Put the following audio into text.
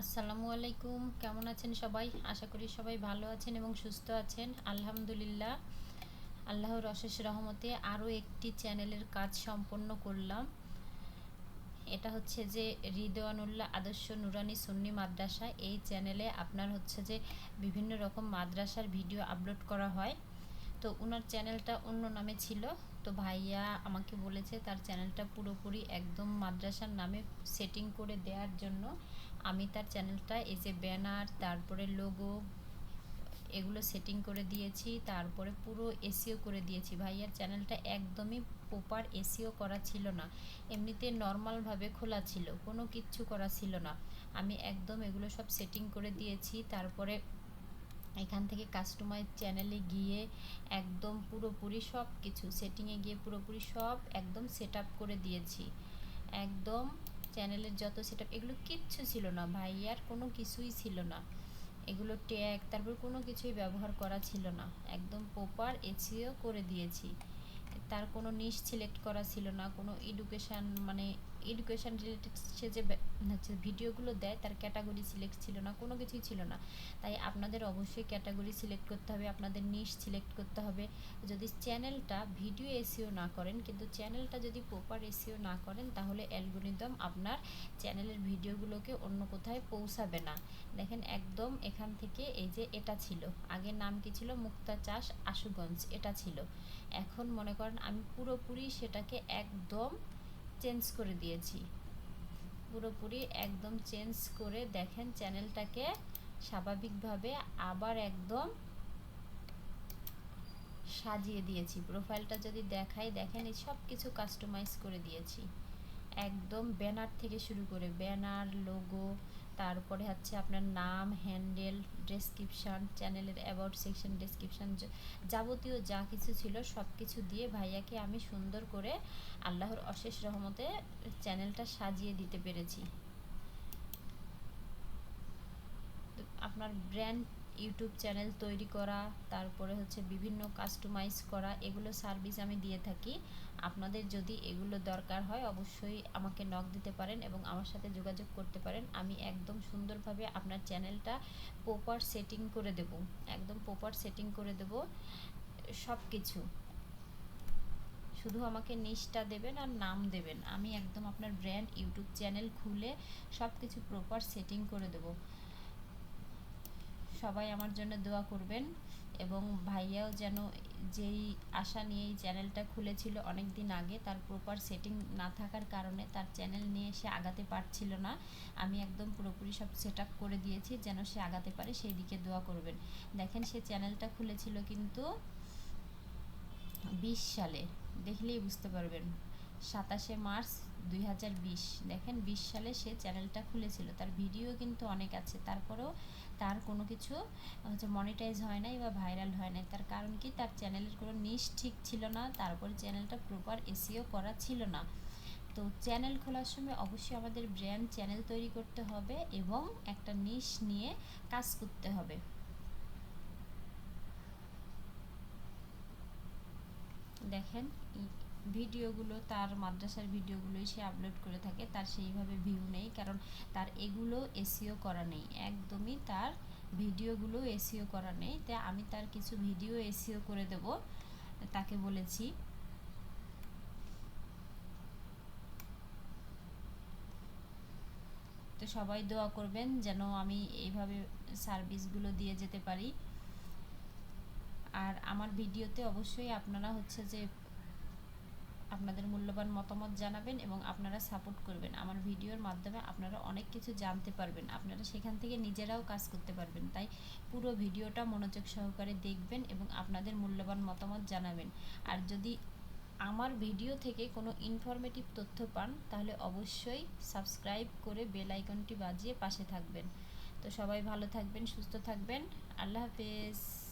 আসসালামু আলাইকুম, কেমন আছেন সবাই? আশা করি সবাই ভালো আছেন এবং সুস্থ আছেন। আলহামদুলিল্লাহ, আল্লাহর অশেষ রহমতে আরও একটি চ্যানেলের কাজ সম্পন্ন করলাম। এটা হচ্ছে যে রিদওয়ানুল্লাহ আদর্শ নুরানি সুন্নি মাদ্রাসা। এই চ্যানেলে আপনার হচ্ছে যে বিভিন্ন রকম মাদ্রাসার ভিডিও আপলোড করা হয়। তো ওনার চ্যানেলটা অন্য নামে ছিল। তো ভাইয়া আমাকে বলেছে তার চ্যানেলটা পুরোপুরি একদম মাদ্রাসার নামে সেটিং করে দেওয়ার জন্য। আমি তার চ্যানেলটা, এই যে ব্যানার, তারপরে লোগো এগুলো সেটিং করে দিয়েছি, তারপরে পুরো এসিও করে দিয়েছি। ভাইয়ার চ্যানেলটা একদমই প্রপার এসিও করা ছিল না। এমনিতে নর্মালভাবে খোলা ছিল, কোনো কিচ্ছু করা ছিল না। আমি একদম এগুলো সব সেটিং করে দিয়েছি, তারপরে এখান থেকে কাস্টমাইজ চ্যানেলে গিয়ে একদম পুরোপুরি সব কিছু সেটিংয়ে গিয়ে পুরোপুরি সব একদম সেট করে দিয়েছি। একদম চ্যানেলের যত সেট এগুলো কিচ্ছু ছিল না ভাইয়ার কোনো কিছুই ছিল না। এগুলো ট্যাগ তারপর কোনো কিছুই ব্যবহার করা ছিল না। একদম প্রপার এসিও করে দিয়েছি। তার কোনো নিশ সিলেক্ট করা ছিল না, কোনো এডুকেশান মানে এডুকেশান রিলেটেড সে যে হচ্ছে ভিডিওগুলো দেয়, তার ক্যাটাগরি সিলেক্ট ছিল না, কোনো কিছুই ছিল না। তাই আপনাদের অবশ্যই ক্যাটাগরি সিলেক্ট করতে হবে, আপনাদের নিশ সিলেক্ট করতে হবে। যদি চ্যানেলটা ভিডিও এসিও না করেন, কিন্তু চ্যানেলটা যদি প্রপার এসিও না করেন, তাহলে অ্যালগোরিদম আপনার চ্যানেলের ভিডিওগুলোকে অন্য কোথায় পৌঁছাবে না। দেখেন, একদম এখান থেকে এই যে এটা ছিল, আগের নাম কি ছিল? মুক্তা চাষ আশুগঞ্জ, এটা ছিল। এখন মনে করেন আমি পুরোপুরি সেটাকে একদম চেঞ্জ করে দিয়েছি। পুরোপুরি একদম চেঞ্জ করে দেখেন চ্যানেলটাকে স্বাভাবিকভাবে আবার একদম সাজিয়ে দিয়েছি। প্রোফাইলটা যদি দেখাই, দেখেন এই সব কিছু কাস্টমাইজ করে দিয়েছি। একদম ব্যানার থেকে শুরু করে ব্যানার, লোগো তারপরে হচ্ছে আপনার নাম হ্যান্ডেল ডেসক্রিপশান চ্যানেলের অ্যাবাউট সেকশন ডেসক্রিপশান যাবতীয় যা কিছু ছিল সব কিছু দিয়ে ভাইয়াকে আমি সুন্দর করে আল্লাহর অশেষ রহমতে চ্যানেলটা সাজিয়ে দিতে পেরেছি। আপনার ব্র্যান্ড ইউটিউব চ্যানেল তৈরি করা, তারপরে হচ্ছে বিভিন্ন কাস্টমাইজ করা, এগুলো সার্ভিস আমি দিয়ে থাকি। আপনাদের যদি এগুলো দরকার হয়, অবশ্যই আমাকে নক দিতে পারেন এবং আমার সাথে যোগাযোগ করতে পারেন। আমি একদম সুন্দরভাবে আপনার চ্যানেলটা প্রপার সেটিং করে দেব। একদম প্রপার সেটিং করে দেব সব কিছু শুধু আমাকে নিচটা দেবেন আর নাম দেবেন। আমি একদম আপনার ব্র্যান্ড ইউটিউব চ্যানেল খুলে সব কিছু প্রপার সেটিং করে দেবো। সবাই আমার জন্য দোয়া করবেন এবং ভাইয়াও যেন যেই আশা নিয়ে এই চ্যানেলটা খুলেছিল অনেক দিন আগে, তার প্রপার সেটিং না থাকার কারণে তার চ্যানেল নিয়ে সে আগাতে পারছিল না। আমি একদম পুরোপুরি সব সেট করে দিয়েছি যেন সে আগাতে পারে, সেই দিকে দোয়া করবেন। দেখেন সে চ্যানেলটা খুলেছিল কিন্তু বিশ সালে, দেখলেই বুঝতে পারবেন। সাতাশে মার্চ দুই হাজার বিশ, দেখেন বিশ সালে সে চ্যানেলটা খুলেছিল। তার ভিডিও কিন্তু অনেক আছে। তারপরেও তার কোনো কিছু হচ্ছে মনিটাইজ হয় নাই বা ভাইরাল হয় নাই, তার কারণ কি? তার চ্যানেলের কোনো নিশ ঠিক ছিল না তারপরে চ্যানেলটা প্রপার এসিও করা ছিল না। তো চ্যানেল খোলার সময় অবশ্যই আমাদের ব্র্যান্ড চ্যানেল তৈরি করতে হবে এবং একটা নিশ নিয়ে কাজ করতে হবে। দেখেন ভিডিওগুলো, তার মাদ্রাসার ভিডিওগুলোই সে আপলোড করে থাকে, তার সেইভাবে ভিউ নেই, কারণ তার এগুলো এসিও করা নেই, একদমই তার ভিডিওগুলো এসিও করা নেই তাই আমি তার কিছু ভিডিও এসিও করে দেব, তাকে বলেছি। তো সবাই দোয়া করবেন যেন আমি এইভাবে সার্ভিসগুলো দিয়ে যেতে পারি। আর আমার ভিডিওতে অবশ্যই আপনারা হচ্ছে যে আপনাদের মূল্যবান মতামত জানাবেন এবং আপনারা সাপোর্ট করবেন। আমার ভিডিওর মাধ্যমে আপনারা অনেক কিছু জানতে পারবেন। আপনারা সেখান থেকে নিজেরাও কাজ করতে পারবেন। তাই পুরো ভিডিওটা মনোযোগ সহকারে দেখবেন এবং আপনাদের মূল্যবান মতামত জানাবেন। আর যদি আমার ভিডিও থেকে কোনো ইনফরমেটিভ তথ্য পান, তাহলে অবশ্যই সাবস্ক্রাইব করে বেল আইকনটি বাজিয়ে পাশে থাকবেন। তো সবাই ভালো থাকবেন, সুস্থ থাকবেন। আল্লাহ হাফেজ।